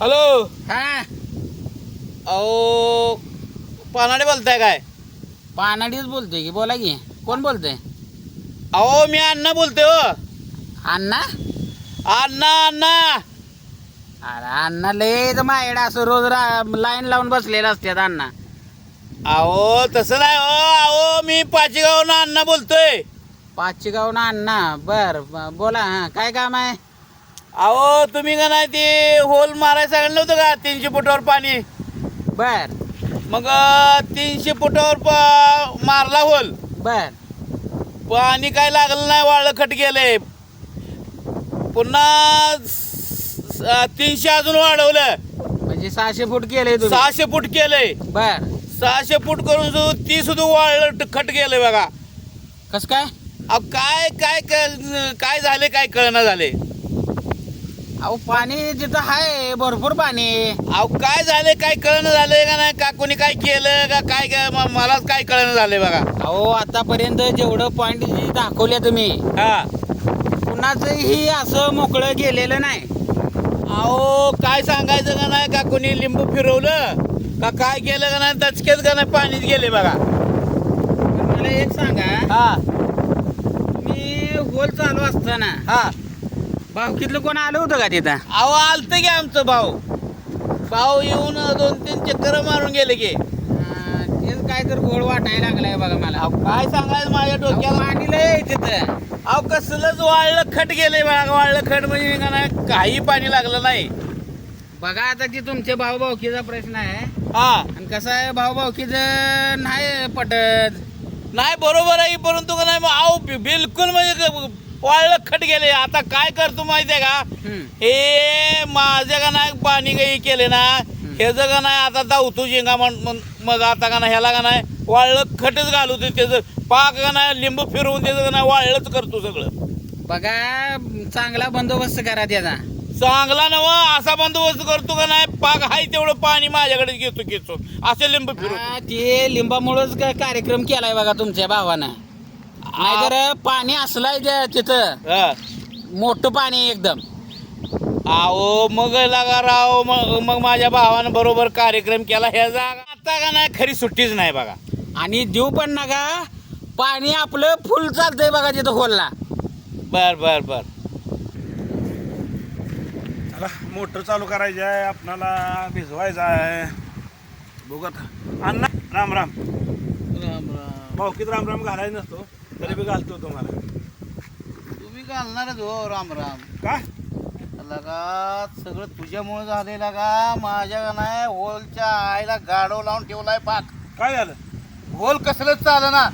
Hello. हा. अहो पानाडे बोलताय काय? पानाडीच बोलतोय की बोला की. कोण बोलतोय? अहो मी अण्णा बोलतोय हो. अण्णा? अण्णा अण्णा. अरे अण्णा लय तर माझ्याकडे असं रोज लाईन लावून बसलेलं असतात अण्णा. अहो तसं नाही हो. अहो मी पाचीगावनं अण्णा बोलतोय. पाचशे गावना अण्णा. बर ब- बोला हा. काय काम आहे? अहो तुम्ही का नाही ते होल मारायला सांगितलं नव्हतं का? तीनशे फुटावर पाणी. बर. मग तीनशे फुटावर प- मारला होल. बर. पाणी काय लागलं नाही वाळलं खट गेलंय. पुन्हा स- स- तीनशे अजून वाढवलं. म्हणजे सहाशे फूट केले तुम्ही. सहाशे फूट केलंय. बर. सहाशे फूट करून सुद्धा ती सुद्धा वाळलं खट गेलंय बघा. कस काय? अहो काय काय क- काय झाले काय कळना झाले अहो पाणी तिथं आहे भरपूर पाणी. अहो काय झाले काय कळणं झालंय का नाही? का कोणी काय केलं का काय काय म- मलाच काय कळणं झालंय बघा. अहो आतापर्यंत जेवढं पॉईंट जी दाखवले तुम्ही हा. कुणाचंही असं मोकळं गेलेलं नाही. अहो काय सांगायचं का नाही? का कोणी लिंबू फिरवलं? का काय केलं का नाही? दचकेच का नाही? पाणीच गेले बघा. पण मला एक सांगा. हा. तुम्ही होल चालू असताना हा. भावकीतलं कोण आलं होतं का तिथं? अहो आलतं की आमचं भाऊ. भाऊ येऊन दोन तीन चक्कर मारून गेले की. तेच काय तर गोड वाटायला लागलाय बघा मला. अहो काय सांगायचं माझ्या डोक्याला? आहे तिथं. अहो कसलंच वाळलं खट गेलंय बघा. वाळलं खट म्हणजे का नाही काही पाणी लागलं नाही. बघा आता ती तुमच्या भाऊ भावकीचा प्रश्न आहे. हा. आणि कसं आहे भाऊ भावकीचं नाही पटत. नाही बरोबर आहे परंतु का नाही मग अहो बि- बिलकुल म्हणजे क- वाळलं खट गेले. आता काय करतो माहितीये का. हे माझ्या का नाही पाणी काही केले ना हे जर का नाही आता धावतो शेंगा म्हण मग आता का नाही ह्याला का नाही वाळलं खटच घालू ते त्याचं. पाक का नाही लिंबू फिरवून त्याचं का नाही वाळलंच करतो सगळं. बघा चांगला बंदोबस्त करा त्याचा. चांगला नव असा बंदोबस्त करतो का नाही पाक हाय तेवढं पाणी माझ्याकडे घेतो घेतो. असे लिंबू हा, ते लिंबामुळेच काय कार्यक्रम केलाय बघा तुमच्या भावानं. नाहीतर पाणी असलाय त्या तिथं. हा. मोठं पाणी एकदम. अहो मग लागा राव मग मग माझ्या भावानं बरोबर कार्यक्रम केला ह्या जागा आता का नाही खरी सुट्टीच नाही बघा. आणि देऊ पण नका पाणी आपलं फुल चालतंय बघा तिथं होलला बर बर बर. चला मोटर चालू करायची आहे आपणाला भिजवायचं आहे. बघू आता. अण्णा राम राम. भाऊकीत राम राम घालायचं नसतो. तरी बी घालतो तुम्हाला. तुम्ही घालणारच हो राम राम. का लगा सगळं तुझ्यामुळे झालेला का माझ्या का नाही होलच्या आईला गाडव लावून ठेवलाय पाक. काय झालं? होल कसलंच चाल ना.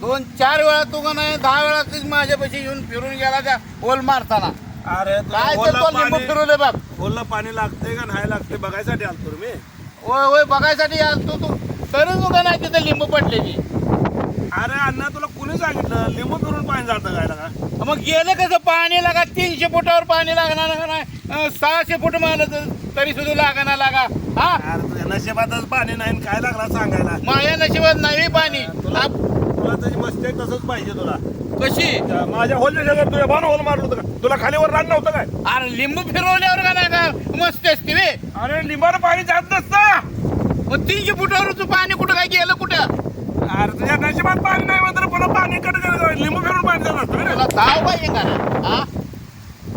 दोन चार वेळा तू का नाही दहा वेळा तीच माझ्यापाशी येऊन फिरून गेला त्या होल मारताना. अरे काय लिंबू पाणी फिरवले बघ. होलला पाणी लागते का नाही लागते बघायसाठी आलतो रे मी. होय होय बघायसाठी आलतो तू. तरी तू का नाही तिथे लिंबू पडलेली. अरे अण्णा तुला कुणी सांगितलं? लिंबू फिरून पाणी जातं काय लागा मग गेलं कसं? पाणी लागा तीनशे फुटावर पाणी लागणार का नाही अं, सहाशे फूट मारलं तर- तरी सुद्धा लागणार लागा. हा? अरे तुझ्या नशिबातच पाणी नाही आणि काय लागला सांगायला? माझ्या नशिबात नाही पाणी. तुला हा, तुला त्याची मस्ती आहे तसंच पाहिजे तुला. कशी? त्या माझ्या होलच्या शेजार तुझ्या भावना होल मारलं होतं का? तुला खालीवर रान नव्हतं काय? अरे लिंबू फिरवल्यावर का नाही का? मस्त असते वे अरे लिंबानं पाणी जात नसतं. मग तीनशे फुटावर तू पाणी कुठं काय गेलं कुठं? अरे तुझ्या नशिबात पाणी नाही मात्र पुन्हा पाणी कडे गेलं लिंबू फिरून पाणी जात असतं रे. तुला धाव पाहिजे का नाही? हा?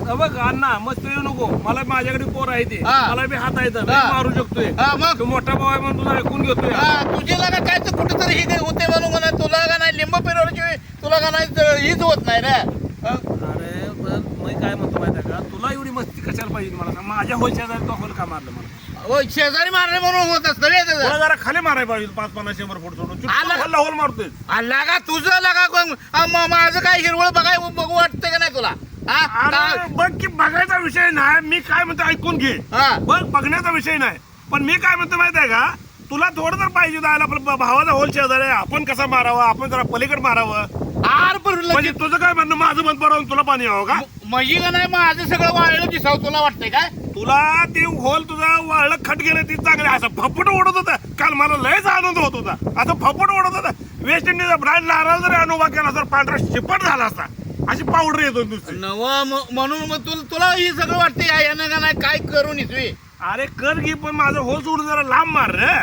अ बघ अण्णा मस्त येऊ नको मला माझ्याकडे पोर आहे ते हा. मला बी हात येतं मी हा. मारू शकतोय हा, मग तू मोठा भाऊ आहे म्हणून तुझा ऐकून घेतोय हा, तुझे लागा काय तर कुठं तरी हे होते म्हणून का नाही तुला का नाही लिंबू फिरवल्याशिवाय तुला का नाही तर हीच होत नाही रे? अरे पण मी काय म्हणतो माहिती आहे का तुला एवढी मस्ती कशाला पाहिजे मला सांग? माझ्या होलच्या जागी तो होल का मारलं मला हो शेजारी मारले म्हणून होत असतं रे त्याचं. तुला जरा खाली मारायला पाहिजे पाच पन्नास शंभर फूट सोडून आलं. होलला होल मारतोय आ, लागा तुझं लागा कोण- आ, म- माझं काय हिरवळ बघाय बघू वाटतंय का नाही तुला हा? अरे का- बघ की बघायचा विषय नाही मी काय म्हणतो ऐकून घे हा. बघ बघण्याचा विषय नाही पण मी काय म्हणतो माहिती आहे का तुला थोडं तर पाहिजे जायला भ- भावाचा होल शेजार आहे आपण कसा मारावा आपण जरा पलीकडे मारावं आर पण म्हणजे तुझं काय म्हणणं? माझं मन पडवून तुला पाणी यावं का? म्हणजे का नाही माझं सगळं वाळलं दिसाव तुला वाटतंय काय? तुला ते होल तुझा वाळलं खट गेलं ती चांगली. असं फपट ओढत होता. काल मला लयच आनंद होत होता. असं फपट ओढत होता. वेस्ट इंडिजचा ब्रँड नारळ जरी अनुभव केला तर पांढरा शिपट झाला असता अशी पावडर येतो नुसती. नव म्हणून मग तुला तुला ही सगळं वाटतंय यानं का नाही काय करून येतोय अरे कर की पण माझं हो सोडून जरा लांब मार रे.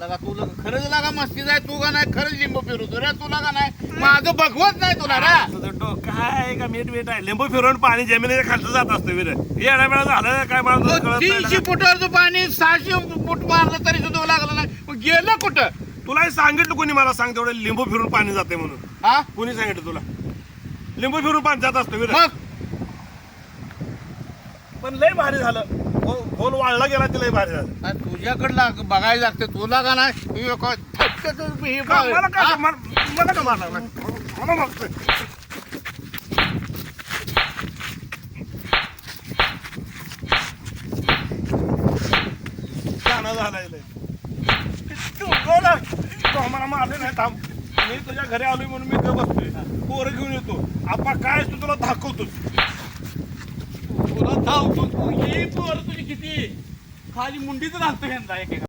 लगा तुला खरंच लागा मस्ती जाय तू का नाही खरंच लिंबू फिरवतो रे तुला का नाही. माझं बघवत नाही तुला रे. तुझं डोकं आहे का मीठ मीठ आहे. लिंबू फिरवून पाणी जमिनीच्या खालचं जात असतं विरे. येण्या वेळा झालं काय मला तुला कळत नाही तीनशे ना. फुटावरचं पाणी सहाशे फूट मारलं तरी सुद्धा लागलं नाही. मग गेलं कुठं? तुला हे सांगितलं कोणी मला सांग तेवढं लिंबू फिरून पाणी जाते म्हणून. हा? कोणी सांगितलं तुला? लिंबू फिरून पाणी जात असतं विरे. मग? पण लय भारी झालं. होल वाळला गेला ते लय भारी झालं. बघायला लागते तुला का नाही? हे का-. मला मला मला का मारला मला मारले नाही थांब. मी तुझ्या घरी आलोय म्हणून मी बसतोय पोरं घेऊन येतो. आपा काय असतो तुला दाखवतो तुला धावतो तू ही पोर तुझी किती खाली मुंडीच घालतो ह्यांना एकेका